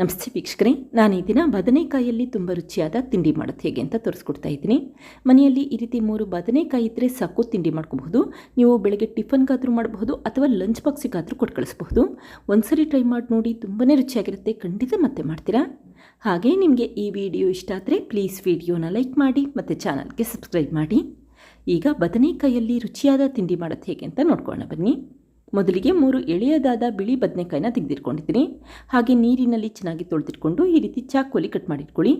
ನಮಸ್ತೆ ವೀಕ್ಷಕರೇ, ನಾನು ಈ ದಿನ ಬದನೆಕಾಯಿಯಲ್ಲಿ ತುಂಬ ರುಚಿಯಾದ ತಿಂಡಿ ಮಾಡೋದು ಹೇಗೆ ಅಂತ ತೋರಿಸ್ಕೊಡ್ತಾ ಇದ್ದೀನಿ. ಮನೆಯಲ್ಲಿ ಈ ರೀತಿ ಮೂರು ಬದನೆಕಾಯಿ ಇದ್ದರೆ ಸಾಕು, ತಿಂಡಿ ಮಾಡ್ಕೋಬಹುದು. ನೀವು ಬೆಳಗ್ಗೆ ಟಿಫನ್ಗಾದರೂ ಮಾಡಬಹುದು ಅಥವಾ ಲಂಚ್ ಬಾಕ್ಸಿಗಾದರೂ ಕೊಟ್ಟು ಕಳಿಸ್ಬಹುದು. ಒಂದ್ಸರಿ ಟ್ರೈ ಮಾಡಿ ನೋಡಿ ತುಂಬಾ ರುಚಿಯಾಗಿರುತ್ತೆ. ಖಂಡಿತ ಮತ್ತೆ ಮಾಡ್ತೀರಾ? ಹಾಗೆ ನಿಮಗೆ ಈ ವಿಡಿಯೋ ಇಷ್ಟ ಆದರೆ ಪ್ಲೀಸ್ ವಿಡಿಯೋನ ಲೈಕ್ ಮಾಡಿ ಮತ್ತು ಚಾನಲ್ಗೆ ಸಬ್ಸ್ಕ್ರೈಬ್ ಮಾಡಿ. ಈಗ ಬದನೆಕಾಯಿಯಲ್ಲಿ ರುಚಿಯಾದ ತಿಂಡಿ ಮಾಡೋದು ಹೇಗೆ ಅಂತ ನೋಡ್ಕೊಳ್ಳೋಣ ಬನ್ನಿ. ಮೊದಲಿಗೆ ಮೂರು ಎಳೆಯದಾದ ಬಿಳಿ ಬದನೆಕಾಯಿನ ತೆಗೆದಿಟ್ಕೊಂಡಿದ್ದೀನಿ. ಹಾಗೆ ನೀರಿನಲ್ಲಿ ಚೆನ್ನಾಗಿ ತೊಳೆದಿಟ್ಕೊಂಡು ಈ ರೀತಿ ಚಾಕುವಲ್ಲಿ ಕಟ್ ಮಾಡಿಟ್ಕೊಳ್ಳಿ.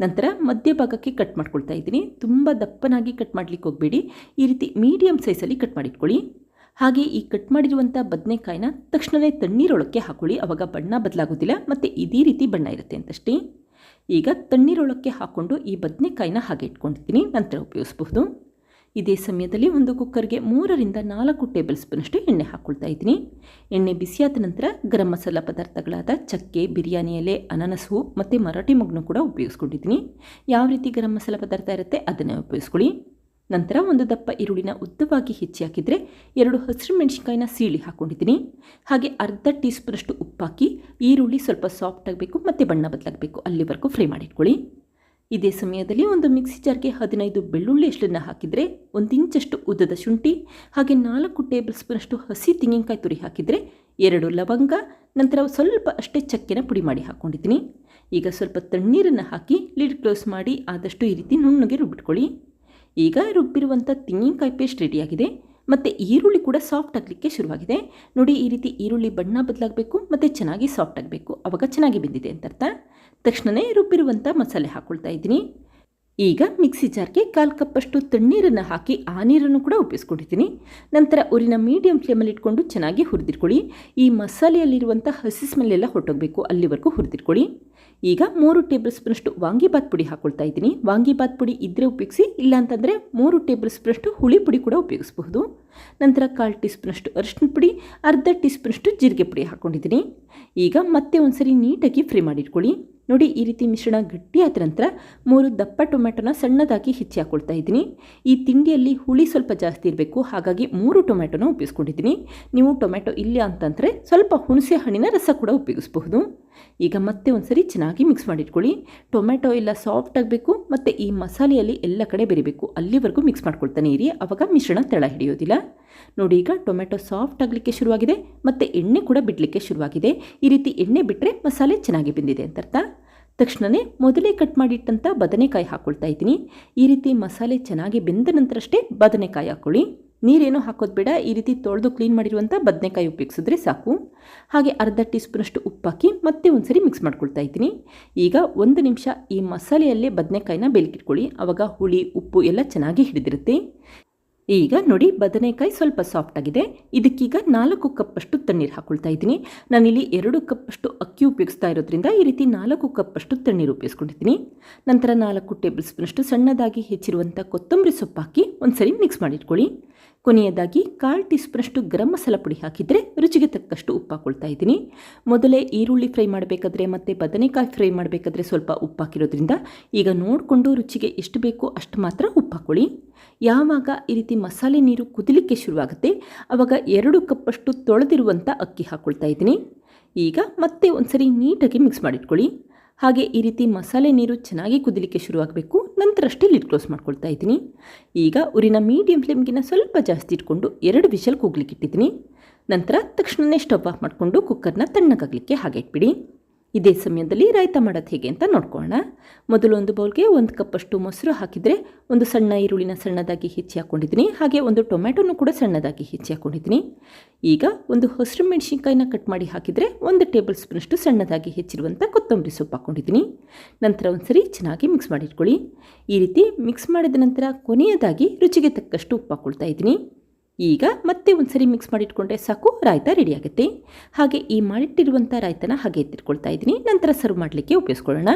ನಂತರ ಮಧ್ಯಭಾಗಕ್ಕೆ ಕಟ್ ಮಾಡ್ಕೊಳ್ತಾ ಇದ್ದೀನಿ. ತುಂಬ ದಪ್ಪನಾಗಿ ಕಟ್ ಮಾಡಲಿಕ್ಕೆ ಹೋಗಬೇಡಿ. ಈ ರೀತಿ ಮೀಡಿಯಮ್ ಸೈಜಲ್ಲಿ ಕಟ್ ಮಾಡಿಟ್ಕೊಳ್ಳಿ. ಹಾಗೆ ಈ ಕಟ್ ಮಾಡಿರುವಂಥ ಬದನೆಕಾಯಿನ ತಕ್ಷಣವೇ ತಣ್ಣೀರೊಳಕ್ಕೆ ಹಾಕೊಳ್ಳಿ. ಆವಾಗ ಬಣ್ಣ ಬದಲಾಗೋದಿಲ್ಲ, ಮತ್ತು ಇದೇ ರೀತಿ ಬಣ್ಣ ಇರುತ್ತೆ ಅಂತಷ್ಟೇ. ಈಗ ತಣ್ಣೀರೊಳಕ್ಕೆ ಹಾಕ್ಕೊಂಡು ಈ ಬದನೆಕಾಯಿನ ಹಾಗೆ ಇಟ್ಕೊಂಡಿದ್ದೀನಿ. ನಂತರ ಉಪಯೋಗಿಸಬಹುದು. ಇದೇ ಸಮಯದಲ್ಲಿ ಒಂದು ಕುಕ್ಕರ್ಗೆ ಮೂರರಿಂದ ನಾಲ್ಕು ಟೇಬಲ್ ಸ್ಪೂನಷ್ಟು ಎಣ್ಣೆ ಹಾಕ್ಕೊಳ್ತಾ ಇದ್ದೀನಿ. ಎಣ್ಣೆ ಬಿಸಿಯಾದ ನಂತರ ಗರಂ ಮಸಾಲ ಪದಾರ್ಥಗಳಾದ ಚಕ್ಕೆ, ಬಿರಿಯಾನಿ ಎಲೆ, ಅನಾನಸು ಮತ್ತು ಮರಾಠಿ ಮಗ್ನು ಕೂಡ ಉಪಯೋಗಿಸ್ಕೊಂಡಿದ್ದೀನಿ. ಯಾವ ರೀತಿ ಗರಂ ಮಸಾಲ ಪದಾರ್ಥ ಇರುತ್ತೆ ಅದನ್ನೇ ಉಪಯೋಗಿಸ್ಕೊಳ್ಳಿ. ನಂತರ ಒಂದು ದಪ್ಪ ಈರುಳ್ಳಿನ ಉದ್ದವಾಗಿ ಹೆಚ್ಚಿ ಹಾಕಿದರೆ ಎರಡು ಹಸಿರು ಮೆಣಸಿನ್ಕಾಯಿನ ಸೀಳಿ ಹಾಕ್ಕೊಂಡಿದ್ದೀನಿ ಹಾಗೆ ಅರ್ಧ ಟೀ ಸ್ಪೂನಷ್ಟು ಉಪ್ಪಾಕಿ ಈರುಳ್ಳಿ ಸ್ವಲ್ಪ ಸಾಫ್ಟ್ ಆಗಬೇಕು ಮತ್ತು ಬಣ್ಣ ಬದಲಾಗಬೇಕು ಅಲ್ಲಿವರೆಗೂ ಫ್ರೈ ಮಾಡಿಟ್ಕೊಳ್ಳಿ. ಇದೇ ಸಮಯದಲ್ಲಿ ಒಂದು ಮಿಕ್ಸಿ ಜಾರ್ಗೆ ಹದಿನೈದು ಬೆಳ್ಳುಳ್ಳಿ ಅಷ್ಟನ್ನು ಹಾಕಿದರೆ ಒಂದು ಇಂಚಷ್ಟು ಉದ್ದದ ಶುಂಠಿ, ಹಾಗೆ ನಾಲ್ಕು ಟೇಬಲ್ ಸ್ಪೂನಷ್ಟು ಹಸಿ ತೆಂಗಿನಕಾಯಿ ತುರಿ ಹಾಕಿದರೆ ಎರಡು ಲವಂಗ, ನಂತರ ಸ್ವಲ್ಪ ಅಷ್ಟೇ ಚಕ್ಕೆನ ಪುಡಿ ಮಾಡಿ ಹಾಕ್ಕೊಂಡಿದ್ದೀನಿ ಈಗ ಸ್ವಲ್ಪ ತಣ್ಣೀರನ್ನು ಹಾಕಿ ಲಿಡ್ ಕ್ಲೋಸ್ ಮಾಡಿ ಆದಷ್ಟು ಈ ರೀತಿ ನುಣ್ಣಗೆ ರುಬ್ಬಿಟ್ಕೊಳ್ಳಿ. ಈಗ ರುಬ್ಬಿರುವಂಥ ತೆಂಗಿನಕಾಯಿ ಪೇಸ್ಟ್ ರೆಡಿಯಾಗಿದೆ. ಮತ್ತು ಈರುಳ್ಳಿ ಕೂಡ ಸಾಫ್ಟ್ ಆಗಲಿಕ್ಕೆ ಶುರುವಾಗಿದೆ. ನೋಡಿ, ಈ ರೀತಿ ಈರುಳ್ಳಿ ಬಣ್ಣ ಬದಲಾಗಬೇಕು, ಮತ್ತು ಚೆನ್ನಾಗಿ ಸಾಫ್ಟ್ ಆಗಬೇಕು. ಆವಾಗ ಚೆನ್ನಾಗಿ ಬೆಂದಿದೆ ಅಂತ ಅರ್ಥ. ತಕ್ಷಣವೇ ರುಬ್ಬಿರುವಂಥ ಮಸಾಲೆ ಹಾಕ್ಕೊಳ್ತಾ ಇದ್ದೀನಿ. ಈಗ ಮಿಕ್ಸಿ ಜಾರ್ಗೆ ಕಾಲು ಕಪ್ಪಷ್ಟು ತಣ್ಣೀರನ್ನು ಹಾಕಿ ಆ ನೀರನ್ನು ಕೂಡ ಉಪಯೋಗಿಸ್ಕೊಂಡಿದ್ದೀನಿ ನಂತರ ಊರಿನ ಮೀಡಿಯಂ ಫ್ಲೇಮಲ್ಲಿ ಇಟ್ಕೊಂಡು ಚೆನ್ನಾಗಿ ಹುರಿದಿಟ್ಕೊಳ್ಳಿ. ಈ ಮಸಾಲೆಯಲ್ಲಿರುವಂಥ ಹಸಿ ಸ್ಮೆಲ್ಲೆಲ್ಲ ಹೊಟ್ಟೋಗಬೇಕು ಅಲ್ಲಿವರೆಗೂ ಹುರಿದಿಟ್ಕೊಳ್ಳಿ. ಈಗ ಮೂರು ಟೇಬಲ್ ಸ್ಪೂನಷ್ಟು ವಾಂಗಿಬಾತ್ ಪುಡಿ ಹಾಕ್ಕೊಳ್ತಾ ಇದ್ದೀನಿ. ವಾಂಗಿಬಾತ್ ಪುಡಿ ಇದ್ದರೆ ಉಪಯೋಗಿಸಿ ಇಲ್ಲ ಅಂತಂದರೆ ಮೂರು ಟೇಬಲ್ ಸ್ಪೂನಷ್ಟು ಹುಳಿ ಪುಡಿ ಕೂಡ ಉಪಯೋಗಿಸಬಹುದು. ನಂತರ ಕಾಲು ಟೀ ಸ್ಪೂನಷ್ಟು ಅರಿಶಿನ ಪುಡಿ, ಅರ್ಧ ಟೀ ಸ್ಪೂನಷ್ಟು ಜೀರಿಗೆ ಪುಡಿ ಹಾಕ್ಕೊಂಡಿದ್ದೀನಿ ಈಗ ಮತ್ತೆ ಒಂದ್ಸರಿ ನೀಟಾಗಿ ಫ್ರೈ ಮಾಡಿಟ್ಕೊಳ್ಳಿ. ನೋಡಿ, ಈ ರೀತಿ ಮಿಶ್ರಣ ಗಟ್ಟಿಯಾದ ನಂತರ ಮೂರು ದಪ್ಪ ಟೊಮೆಟೊನ ಸಣ್ಣದಾಗಿ ಹೆಚ್ಚಿ ಹಾಕ್ಕೊಳ್ತಾ ಇದ್ದೀನಿ. ಈ ತಿಂಡಿಯಲ್ಲಿ ಹುಳಿ ಸ್ವಲ್ಪ ಜಾಸ್ತಿ ಇರಬೇಕು, ಹಾಗಾಗಿ ಮೂರು ಟೊಮೆಟೊನ ಉಪಯೋಗಿಸ್ಕೊಂಡಿದ್ದೀನಿ. ನೀವು ಟೊಮೆಟೊ ಇಲ್ಲ ಅಂತಂದರೆ ಸ್ವಲ್ಪ ಹುಣಸೆ ಹಣ್ಣಿನ ರಸ ಕೂಡ ಉಪಯೋಗಿಸಬಹುದು. ಈಗ ಮತ್ತೆ ಒಂದ್ಸರಿ ಚೆನ್ನಾಗಿ ಮಿಕ್ಸ್ ಮಾಡಿಟ್ಕೊಳ್ಳಿ. ಟೊಮೆಟೊ ಎಲ್ಲ ಸಾಫ್ಟ್ ಆಗಬೇಕು, ಮತ್ತು ಈ ಮಸಾಲೆಯಲ್ಲಿ ಎಲ್ಲ ಕಡೆ ಬೆರಿಬೇಕು. ಅಲ್ಲಿವರೆಗೂ ಮಿಕ್ಸ್ ಮಾಡ್ಕೊಳ್ತಾನೆ ಇರಿ ಆವಾಗ ಮಿಶ್ರಣ ತೆಳ ಹಿಡಿಯೋದಿಲ್ಲ. ನೋಡಿ, ಈಗ ಟೊಮೆಟೊ ಸಾಫ್ಟ್ ಆಗಲಿಕ್ಕೆ ಶುರುವಾಗಿದೆ, ಮತ್ತು ಎಣ್ಣೆ ಕೂಡ ಬಿಡಲಿಕ್ಕೆ ಶುರುವಾಗಿದೆ. ಈ ರೀತಿ ಎಣ್ಣೆ ಬಿಟ್ಟರೆ ಮಸಾಲೆ ಚೆನ್ನಾಗಿ ಬೆಂದಿದೆ ಅಂತ ಅರ್ಥ ತಕ್ಷಣವೇ ಮೊದಲೇ ಕಟ್ ಮಾಡಿಟ್ಟಂಥ ಬದನೆಕಾಯಿ ಹಾಕ್ಕೊಳ್ತಾ ಇದ್ದೀನಿ. ಈ ರೀತಿ ಮಸಾಲೆ ಚೆನ್ನಾಗಿ ಬೆಂದ ನಂತರಷ್ಟೇ ಬದನೆಕಾಯಿ ಹಾಕ್ಕೊಳ್ಳಿ ನೀರೇನೂ ಹಾಕೋದು ಬೇಡ, ಈ ರೀತಿ ತೊಳೆದು ಕ್ಲೀನ್ ಮಾಡಿರುವಂಥ ಬದನೆಕಾಯಿ ಉಪಯೋಗಿಸಿದ್ರೆ ಸಾಕು. ಹಾಗೆ ಅರ್ಧ ಟೀ ಸ್ಪೂನಷ್ಟು ಉಪ್ಪಾಕಿ ಮತ್ತೆ ಒಂದ್ಸರಿ ಮಿಕ್ಸ್ ಮಾಡ್ಕೊಳ್ತಾ ಇದ್ದೀನಿ. ಈಗ ಒಂದು ನಿಮಿಷ ಈ ಮಸಾಲೆಯಲ್ಲೇ ಬದನೆಕಾಯಿನ ಬೆಲ್ಕಿಟ್ಕೊಳ್ಳಿ ಆವಾಗ ಹುಳಿ, ಉಪ್ಪು ಎಲ್ಲ ಚೆನ್ನಾಗಿ ಹಿಡಿದಿರುತ್ತೆ. ಈಗ ನೋಡಿ ಬದನೆಕಾಯಿ ಸ್ವಲ್ಪ ಸಾಫ್ಟ್ ಆಗಿದೆ. ಇದಕ್ಕೀಗ ನಾಲ್ಕು ಕಪ್ಪಷ್ಟು ತಣ್ಣೀರು ಹಾಕೊಳ್ತಾ ಇದ್ದೀನಿ. ನಾನಿಲ್ಲಿ ಎರಡು ಕಪ್ಪಷ್ಟು ಅಕ್ಕಿ ಉಪಯೋಗಿಸ್ತಾ ಇರೋದ್ರಿಂದ ಈ ರೀತಿ ನಾಲ್ಕು ಕಪ್ಪಷ್ಟು ತಣ್ಣೀರು ಉಪಯೋಗಿಸ್ಕೊಂಡಿದ್ದೀನಿ. ನಂತರ ನಾಲ್ಕು ಟೇಬಲ್ ಸ್ಪೂನಷ್ಟು ಸಣ್ಣದಾಗಿ ಹೆಚ್ಚಿರುವಂಥ ಕೊತ್ತಂಬರಿ ಸೊಪ್ಪು ಹಾಕಿ ಒಂದ್ಸರಿ ಮಿಕ್ಸ್ ಮಾಡಿಟ್ಕೊಳ್ಳಿ. ಕೊನೆಯದಾಗಿ ಕಾಲು ಟೀ ಸ್ಪೂನಷ್ಟು ಗರಂ ಮಸಾಲ ಪುಡಿ ಹಾಕಿದರೆ ರುಚಿಗೆ ತಕ್ಕಷ್ಟು ಉಪ್ಪು ಹಾಕೊಳ್ತಾ ಇದ್ದೀನಿ. ಮೊದಲೇ ಈರುಳ್ಳಿ ಫ್ರೈ ಮಾಡಬೇಕಾದ್ರೆ ಮತ್ತು ಬದನೆಕಾಯಿ ಫ್ರೈ ಮಾಡಬೇಕಾದ್ರೆ ಸ್ವಲ್ಪ ಉಪ್ಪು ಹಾಕಿರೋದ್ರಿಂದ ಈಗ ನೋಡಿಕೊಂಡು ರುಚಿಗೆ ಎಷ್ಟು ಬೇಕೋ ಅಷ್ಟು ಮಾತ್ರ ಉಪ್ಪು ಹಾಕೊಳ್ಳಿ. ಯಾವಾಗ ಈ ರೀತಿ ಮಸಾಲೆ ನೀರು ಕುದಿಲಿಕ್ಕೆ ಶುರುವಾಗುತ್ತೆ. ಆವಾಗ ಎರಡು ಕಪ್ಪಷ್ಟು ತೊಳೆದಿರುವಂಥ ಅಕ್ಕಿ ಹಾಕ್ಕೊಳ್ತಾ ಇದ್ದೀನಿ. ಈಗ ಮತ್ತೆ ಒಂದ್ಸರಿ ನೀಟಾಗಿ ಮಿಕ್ಸ್ ಮಾಡಿಟ್ಕೊಳ್ಳಿ. ಹಾಗೆ ಈ ರೀತಿ ಮಸಾಲೆ ನೀರು ಚೆನ್ನಾಗಿ ಕುದಿಲಿಕ್ಕೆ ಶುರುವಾಗಬೇಕು. ನಂತರ ಅಷ್ಟೇ ಲಿಡ್ ಕ್ಲೋಸ್ ಮಾಡ್ಕೊಳ್ತಾ ಇದ್ದೀನಿ. ಈಗ ಉರಿನ ಮೀಡಿಯಂ ಫ್ಲೇಮ್ಗಿನ ಸ್ವಲ್ಪ ಜಾಸ್ತಿ ಇಟ್ಕೊಂಡು ಎರಡು ವಿಷಲ್ ಕೂಗ್ಲಿಕ್ಕೆ ಇಟ್ಟಿದ್ದೀನಿ. ನಂತರ ತಕ್ಷಣವೇ ಸ್ಟವ್ ಆಫ್ ಮಾಡಿಕೊಂಡು ಕುಕ್ಕರ್ನ ತಣ್ಣಗಾಗಲಿಕ್ಕೆ ಹಾಗೆ ಇಟ್ಬಿಡಿ. ಇದೇ ಸಮಯದಲ್ಲಿ ರಾಯ್ತ ಮಾಡೋದು ಹೇಗೆ ಅಂತ ನೋಡ್ಕೊಳ್ಳೋಣ. ಮೊದಲು ಒಂದು ಬೌಲ್ಗೆ ಒಂದು ಕಪ್ಪಷ್ಟು ಮೊಸರು ಹಾಕಿದರೆ ಒಂದು ಸಣ್ಣ ಈರುಳ್ಳಿನ ಸಣ್ಣದಾಗಿ ಹೆಚ್ಚಿ ಹಾಕ್ಕೊಂಡಿದ್ದೀನಿ ಹಾಗೆ ಒಂದು ಟೊಮ್ಯಾಟೊನು ಕೂಡ ಸಣ್ಣದಾಗಿ ಹೆಚ್ಚಿ ಹಾಕ್ಕೊಂಡಿದ್ದೀನಿ ಈಗ ಒಂದು ಹಸಿರು ಮೆಣಸಿನ್ಕಾಯಿನ ಕಟ್ ಮಾಡಿ ಹಾಕಿದರೆ ಒಂದು ಟೇಬಲ್ ಸ್ಪೂನಷ್ಟು ಸಣ್ಣದಾಗಿ ಹೆಚ್ಚಿರುವಂಥ ಕೊತ್ತಂಬರಿ ಸೊಪ್ಪು ಹಾಕ್ಕೊಂಡಿದ್ದೀನಿ ನಂತರ ಒಂದ್ಸರಿ ಚೆನ್ನಾಗಿ ಮಿಕ್ಸ್ ಮಾಡಿಟ್ಕೊಳ್ಳಿ. ಈ ರೀತಿ ಮಿಕ್ಸ್ ಮಾಡಿದ ನಂತರ ಕೊನೆಯದಾಗಿ ರುಚಿಗೆ ತಕ್ಕಷ್ಟು ಉಪ್ಪು ಹಾಕ್ಕೊಳ್ತಾ ಇದ್ದೀನಿ. ಈಗ ಮತ್ತೆ ಒಂದ್ಸರಿ ಮಿಕ್ಸ್ ಮಾಡಿಟ್ಕೊಂಡ್ರೆ ಸಾಕು, ರಾಯ್ತ ರೆಡಿ ಆಗುತ್ತೆ. ಹಾಗೆ ಈ ಮಾಡಿಟ್ಟಿರುವಂಥ ರಾಯ್ತನ ಹಾಗೆ ಎತ್ತಿಟ್ಕೊಳ್ತಾ ಇದ್ದೀನಿ. ನಂತರ ಸರ್ವ್ ಮಾಡಲಿಕ್ಕೆ ಉಪಯೋಗಿಸ್ಕೊಳ್ಳೋಣ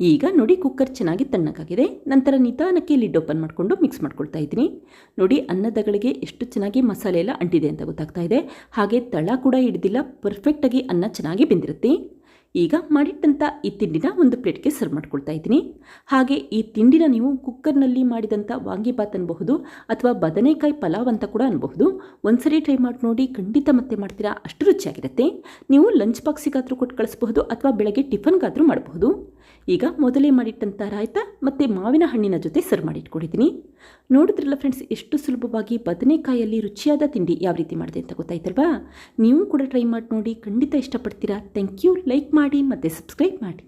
ಈಗ ನೋಡಿ ಕುಕ್ಕರ್ ಚೆನ್ನಾಗಿ ತಣ್ಣಗಾಗಿದೆ. ನಂತರ ನಿಧಾನಕ್ಕೆ ಲಿಡ್ ಓಪನ್ ಮಾಡಿಕೊಂಡು ಮಿಕ್ಸ್ ಮಾಡ್ಕೊಳ್ತಾ ಇದ್ದೀನಿ. ನೋಡಿ ಅನ್ನದಗಳಿಗೆ ಎಷ್ಟು ಚೆನ್ನಾಗಿ ಮಸಾಲೆ ಎಲ್ಲ ಅಂಟಿದೆ ಅಂತ ಗೊತ್ತಾಗ್ತಾ ಇದೆ. ಹಾಗೆ ತಳ ಕೂಡ ಹಿಡ್ದಿಲ್ಲ ಪರ್ಫೆಕ್ಟಾಗಿ ಅನ್ನ ಚೆನ್ನಾಗಿ ಬೆಂದಿರುತ್ತೆ. ಈಗ ಮಾಡಿಟ್ಟಂಥ ಈ ತಿಂಡಿನ ಒಂದು ಪ್ಲೇಟ್ಗೆ ಸರ್ವ್ ಮಾಡ್ಕೊಳ್ತಾ ಇದ್ದೀನಿ. ಹಾಗೆ ಈ ತಿಂಡಿನ ನೀವು ಕುಕ್ಕರ್ನಲ್ಲಿ ಮಾಡಿದಂಥ ವಾಂಗಿಬಾತ್ ಅನ್ಬಹುದು ಅಥವಾ ಬದನೆಕಾಯಿ ಪಲಾವ್ ಅಂತ ಕೂಡ ಅನ್ಬಹುದು. ಒಂದ್ಸರಿ ಟ್ರೈ ಮಾಡಿ ನೋಡಿ ಖಂಡಿತ ಮತ್ತೆ ಮಾಡ್ತೀರಾ, ಅಷ್ಟು ರುಚಿಯಾಗಿರುತ್ತೆ. ನೀವು ಲಂಚ್ ಬಾಕ್ಸಿಗಾದರೂ ಕೊಟ್ಟು ಕಳಿಸ್ಬಹುದು ಅಥವಾ ಬೆಳಗ್ಗೆ ಟಿಫನ್ಗಾದರೂ ಮಾಡಬಹುದು. ಈಗ ಮೊದಲೇ ಮಾಡಿಟ್ಟಂಥ ರಾಯ್ತ ಮತ್ತು ಮಾವಿನ ಹಣ್ಣಿನ ಜೊತೆ ಸರ್ವ್ ಮಾಡಿಟ್ಕೊಂಡಿದ್ದೀನಿ ನೋಡಿದ್ರಲ್ಲ ಫ್ರೆಂಡ್ಸ್ ಎಷ್ಟು ಸುಲಭವಾಗಿ ಬದನೆಕಾಯಲ್ಲಿ ರುಚಿಯಾದ ತಿಂಡಿ ಯಾವ ರೀತಿ ಮಾಡಿದೆ ಅಂತ ಗೊತ್ತಾಯ್ತಲ್ವಾ? ನೀವು ಕೂಡ ಟ್ರೈ ಮಾಡಿ ನೋಡಿ ಖಂಡಿತ ಇಷ್ಟಪಡ್ತೀರಾ? ಥ್ಯಾಂಕ್ ಯು ಲೈಕ್ ಮಾಡಿ, ಮತ್ತು ಸಬ್ಸ್ಕ್ರೈಬ್ ಮಾಡಿ.